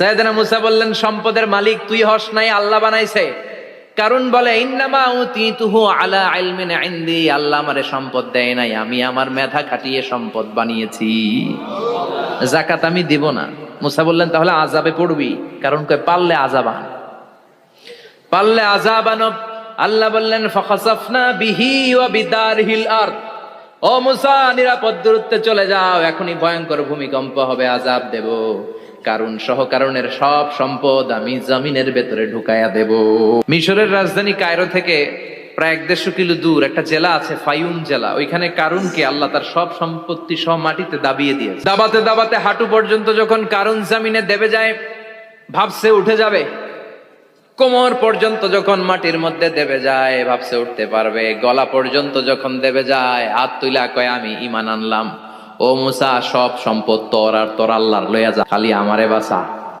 সাইয়েদনা মুসা বললেন, সম্পদের মালিক তুই হস নাই, আল্লাহ বানাইছে। কারণ বলে, ইন্নামা আলা আল্লাহ আমারে সম্পদ দেয় নাই, আমি আমার মেধা খাটিয়ে সম্পদ বানিয়েছি। জাকাত আমি দিব না। মুসা বললেন, তাহলে আজাবে পড়বি। কারণ কয়, পারলে আজাবান পারলে আজাবান আল্লাহ বললেন, ফখাসাফনা বিহি ওয়া বিদারহিল আরদ। ও মুসা, নিরাপদ দূরত্বে চলে যাও, এখনই ভয়ঙ্কর ভূমিকম্প হবে আজাব দেব। কারণ সহকারণের সব সম্পদ আমি জমিনের ভেতরে ঢুকায়া দেব। মিশরের রাজধানী কায়রো থেকে প্রায় এক দেড়শো কিলো দূর একটা জেলা আছে ফায়ুম জেলা। ওইখানে কারুনকে আল্লাহ তার সব সম্পত্তি সব মাটিতে দাবিয়ে দিয়েছে। দাবাতে দাবাতে হাঁটু পর্যন্ত যখন কারুন জামিনে দেবে যায়, ভাবছে উঠে যাবে। কোমর পর্যন্ত যখন মাটির মধ্যে দেবে যায়, ভাবছে উঠতে পারবে। গলা পর্যন্ত যখন দেবে যায়, হাত তুলা কয়, আমি ইমান আনলাম। ও মুসা সব সম্পদ তোর আর তোর আল্লাহর। লইয়া যা খালি আমারে বাসা